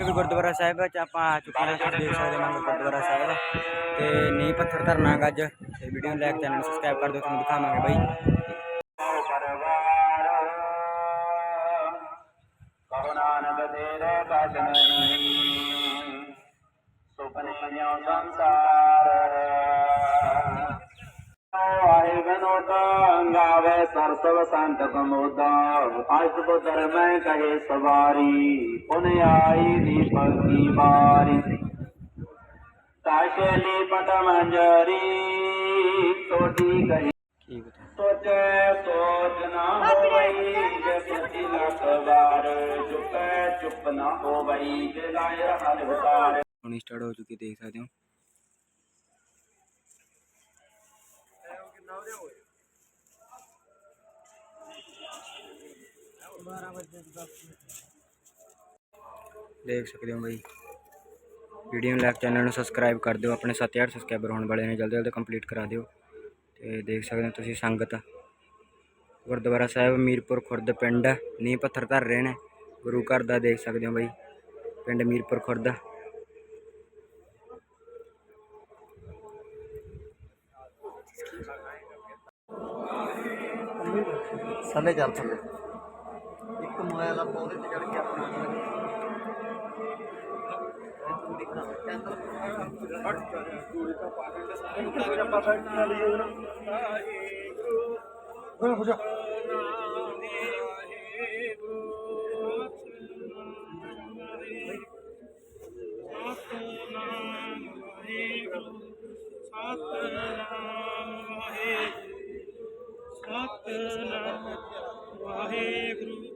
ਵੀ ਗੁਰਦੁਆਰਾ ਸਾਹਿਬ ਵਿੱਚ ਆਪਾਂ ਆ ਚੁੱਕੇ ਹਾਂ ਤੁਸੀਂ ਦੇਖ ਸਕਦੇ ਹੋ ਗੁਰਦੁਆਰਾ ਸਾਹਿਬ ਤੇ ਨੀਂਹ ਪੱਥਰ ਧਰਨਾ ਗਾ ਅੱਜ ਤੇ ਵੀਡੀਓ ਨੂੰ ਲਾਈਕ ਚੈਨਲ ਨੂੰ ਸਬਸਕ੍ਰਾਈਬ ਕਰ ਦਿਓ ਤੁਹਾਨੂੰ ਦਿਖਾਵਾਂਗੇ ਬਾਈ ਪਰਵਾਰ ਕਹੋ ਨਾਨਕ ਤੇਰੇ ਕਛ ਨਹੀਂ ਸੁਪਨੇ ਜਿਉ ਸੰਸਾਰ ਆਏ ਗਨੋਟ मैं सरसव संत कमोदा अष्ट पुत्र मैं कहे सवारी पुन आई दीपक की बारी ताशली पटम जरी छोटी कही सोचे सोच ना हो वही जैसे लखबार चुप चुप ना हो वही जलाय हल उतार स्टार्ट हो चुकी देख सकते हो ਦੇਖ ਸਕਦੇ ਹੋ ਬਾਈ। ਵੀਡੀਓ ਨੂੰ ਲਾਈਕ ਚੈਨਲ ਨੂੰ ਸਬਸਕ੍ਰਾਈਬ ਕਰ ਦਿਓ। ਆਪਣੇ 7000 ਸਬਸਕ੍ਰਾਈਬਰ ਹੋਣ ਵਾਲੇ ਨੇ ਜਲਦੀ ਜਲਦੀ ਕੰਪਲੀਟ ਕਰਾ ਦਿਓ। ਤੇ ਦੇਖ ਸਕਦੇ ਹੋ ਤੁਸੀਂ ਸੰਗਤ। ਗੁਰਦੁਆਰਾ ਸਾਹਿਬ ਮੀਰਪੁਰ ਖੁਰਦ ਪਿੰਡ ਨੀ ਪੱਥਰ ਧਰ ਰਹੇ ਨੇ। ਗੁਰੂ ਘਰ ਦਾ ਦੇਖ ਸਕਦੇ ਹੋ ਬਾਈ। ਪਿੰਡ ਮੀਰਪੁਰ ਖੁਰਦ। ਥੱਲੇ ਚੱਲ ਥੱਲੇ ਇੱਕ ਮੋਬਾਈਲ ਆਪਾਂ ਉਹਦੇ ਤੇ ਚੜ ਕੇ ਆਪਣਾ ਹੋ। ਜਾ ਸਤਨਾਮ ਵਾਹਿਗੁਰੂ। ਸਤਨਾਮ ਵਾਹਿਗੁਰੂ।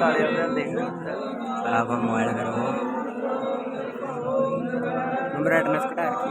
ਕਾਲੇ ਉਹਦੇ ਦੇਖ ਆਪ ਮੋਬਾਈਲ ਕਰੋ। ਨੰਬਰ ਐਡਰੈਸ ਘਟਾ ਰੱਖੀ।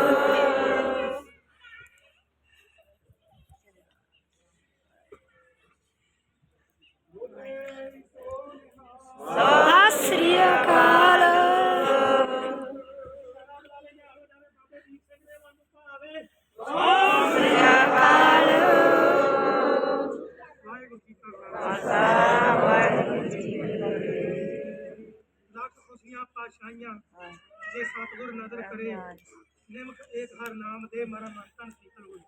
ਪਾਸ਼ਾਈਆਂ ਜੇ ਸਤਿਗੁਰ ਨਦਰ ਕਰੇ। ਨਿਮਕ ਏਕ ਹਰ ਨਾਮ ਦੇ ਮਰਨ ਮਨ ਤਨ ਸੀਤਲ ਹੋਈ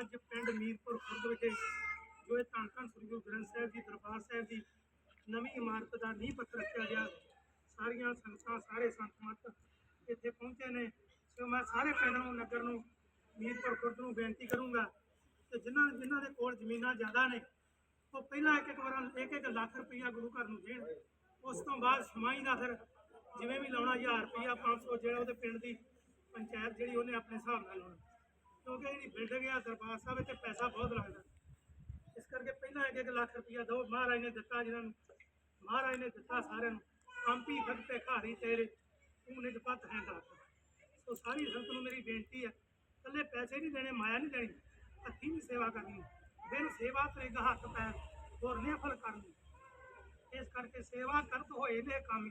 ਅੱਜ ਪਿੰਡ ਮੀਰਪੁਰ ਖੁਰਦ ਵਿਖੇ ਜੋ ਇਹ ਧੰਨ ਧੰਨ ਸ੍ਰੀ ਗੁਰੂ ਗ੍ਰੰਥ ਸਾਹਿਬ ਜੀ ਦਰਬਾਰ ਸਾਹਿਬ ਦੀ ਨਵੀਂ ਇਮਾਰਤ ਦਾ ਨੀਂਹ ਪੱਥਰ ਰੱਖਿਆ ਗਿਆ। ਸਾਰੀਆਂ ਸੰਗਤਾਂ ਸਾਰੇ ਸੰਤ ਮਤ ਇੱਥੇ ਪਹੁੰਚੇ ਨੇ। ਸੋ ਮੈਂ ਸਾਰੇ ਪਿੰਡ ਨੂੰ ਨਗਰ ਨੂੰ ਮੀਰਪੁਰ ਖੁਰਦ ਨੂੰ ਬੇਨਤੀ ਕਰੂੰਗਾ ਕਿ ਜਿਨ੍ਹਾਂ ਜਿਨ੍ਹਾਂ ਦੇ ਕੋਲ ਜ਼ਮੀਨਾਂ ਜ਼ਿਆਦਾ ਨੇ ਉਹ ਪਹਿਲਾਂ ਇੱਕ ਇੱਕ ਵਾਰ ਇੱਕ ਇੱਕ ਲੱਖ ਰੁਪਈਆ ਗੁਰੂ ਘਰ ਨੂੰ ਦੇਣ। ਉਸ ਤੋਂ ਬਾਅਦ ਸਮਾਈ ਦਾ ਫਿਰ ਜਿਵੇਂ ਵੀ ਲਾਉਣਾ 1000 ਰੁਪਈਆ 500 ਜਿਹੜਾ ਉਹਦੇ ਪਿੰਡ ਦੀ ਪੰਚਾਇਤ ਜਿਹੜੀ ਉਹਨੇ ਆਪਣੇ ਹਿਸਾਬ ਨਾਲ ਲਾਉਣਾ। ਕਿਉਂਕਿ ਜਿਹੜੀ ਬਿਲਡਿੰਗ ਆ ਦਰਬਾਰ ਸਾਹਿਬ ਵਿੱਚ ਪੈਸਾ ਬਹੁਤ ਲੱਗਦਾ। ਇਸ ਕਰਕੇ ਪਹਿਲਾਂ ਇੱਕ ਇੱਕ ਲੱਖ ਰੁਪਈਆ ਦੋ, ਮਹਾਰਾਜ ਨੇ ਦਿੱਤਾ ਜਿਹਨਾਂ ਨੂੰ। ਮਹਾਰਾਜ ਨੇ ਦਿੱਤਾ ਸਾਰਿਆਂ ਨੂੰ। ਕੰਪੀ ਫਕਤੇ ਘਾਰੀ ਤੇਰੇ, ਤੂੰ ਨਿਜ ਪਤ ਹੈ ਦਾਤਾ। ਸੋ ਸਾਰੀ ਸੰਗਤ ਨੂੰ ਮੇਰੀ ਬੇਨਤੀ ਹੈ, ਇਕੱਲੇ ਪੈਸੇ ਨਹੀਂ ਦੇਣੇ, ਮਾਇਆ ਨਹੀਂ ਦੇਣੀ। ਹੱਥੀਂ ਵੀ ਸੇਵਾ ਕਰਨੀ ਬਿਨ ਸੇਵਾ ਤਰੇਗਾ ਹੱਥ ਪੈਰ ਹੋਰ ਨੇ ਫਲ ਕਰਨੀ। ਇਸ ਕਰਕੇ ਸੇਵਾ ਕਰਤ ਹੋਏ ਨੇ ਕਾਮੀ।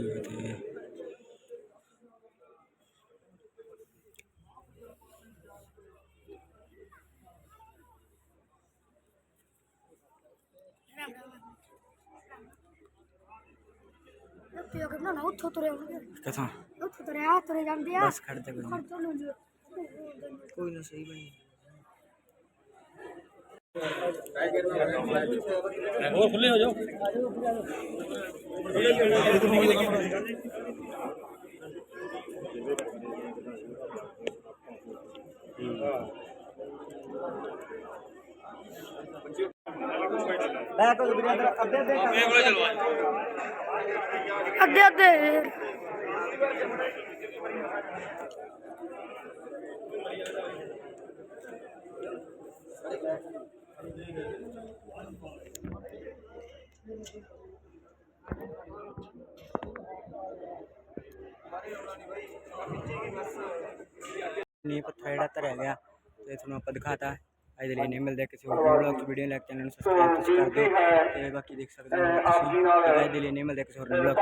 ਵਾਹਿਗੁਰੂ ਜੀ ਕੀ ਫਤਿਹ ਤੇ ਅਗਰ ਨਾ ਉੱਥੋਂ ਤੁਰੇ ਆਉਣਗੇ ਕਿਥੋਂ ਉੱਥੋਂ ਤੁਰੇ ਆ ਤੁਰੇ ਜਾਂਦੇ ਆ ਬਸ ਖੜ ਤੇ ਕੋਈ ਨੀ। ਖੜ ਤੋਂ ਨੂੰ ਕੋਈ ਨਾ ਸਹੀ ਬਣੀ ਲੈ ਕੋਈ ਵੀਰੇ ਅੰਦਰ ਅੱਧੇ ਅੱਧੇ ਕਰ ਅੱਧੇ ਅੱਧੇ। ਨੀਂਹ ਪੱਥਰ ਜਿਹੜਾ ਧਰਿਆ ਗਿਆ ਤੇ ਤੁਹਾਨੂੰ ਆਪਾਂ ਦਿਖਾਤਾ। ਅੱਜ ਦੇ ਲਈ ਨਹੀਂ ਮਿਲਦੇ ਕਿਸੇ ਹੋਰ ਵਲੌਗ ਚ ਵੀਡੀਓ ਲਾਈਕ ਚੈਨਲ ਨੂੰ ਸਬਸਕ੍ਰਾਈਬ ਕਰ ਦਿਓ। ਤੇ ਬਾਕੀ ਦੇਖ ਸਕਦੇ ਹੋ ਤੁਸੀਂ। ਅੱਜ ਦੇ ਲਈ ਨਹੀਂ ਮਿਲਦੇ ਕਿਸੇ ਹੋਰ ਵਲੌਗ